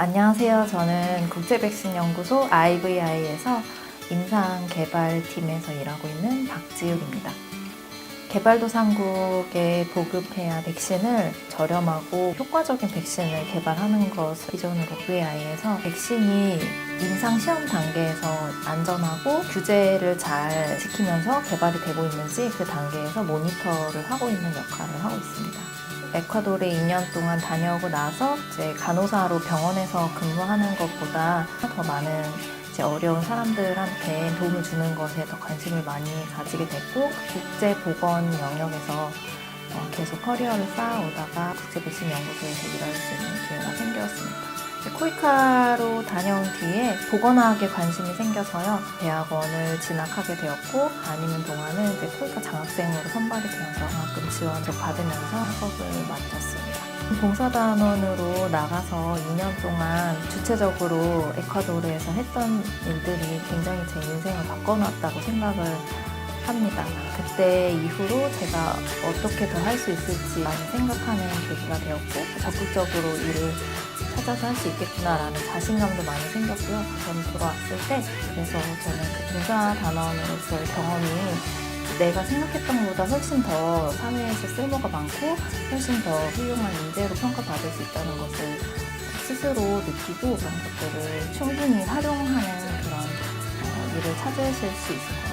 안녕하세요. 저는 국제백신연구소 IVI에서 임상개발팀에서 일하고 있는 박지율입니다. 개발도상국에 보급해야 백신을 저렴하고 효과적인 백신을 개발하는 것을 기존으로 IVI에서 백신이 임상 시험 단계에서 안전하고 규제를 잘 지키면서 개발이 되고 있는지 그 단계에서 모니터를 하고 있는 역할을 하고 있습니다. 에콰도르에 2년 동안 다녀오고 나서 이제 간호사로 병원에서 근무하는 것보다 더 많은 이제 어려운 사람들한테 도움을 주는 것에 더 관심을 많이 가지게 됐고 국제 보건 영역에서 어, 계속 커리어를 쌓아오다가 국제백신연구소에서 일할 수 있는 기회가 생겼습니다. 이제 코이카로 다녀온 뒤에 보건학에 관심이 생겨서요 대학원을 진학하게 되었고 다니는 동안은 이제 코이카 장학생으로 선발이 되어서 장학금 지원을 받으면서 학업을 마쳤습니다. 봉사단원으로 나가서 2년 동안 주체적으로 에콰도르에서 했던 일들이 굉장히 제 인생을 바꿔놨다고 생각을 합니다. 그때 이후로 제가 어떻게 더 할 수 있을지 많이 생각하는 계기가 되었고 적극적으로 일을 찾아서 할 수 있겠구나라는 자신감도 많이 생겼고요. 저는 돌아왔을 때 그래서 저는 그 봉사 단원으로서의 경험이 내가 생각했던 것보다 훨씬 더 사회에서 쓸모가 많고 훨씬 더 훌륭한 인재로 평가받을 수 있다는 것을 스스로 느끼고 그런 것들을 충분히 활용하는 그런 어, 일을 찾으실 수 있을 것 같아요.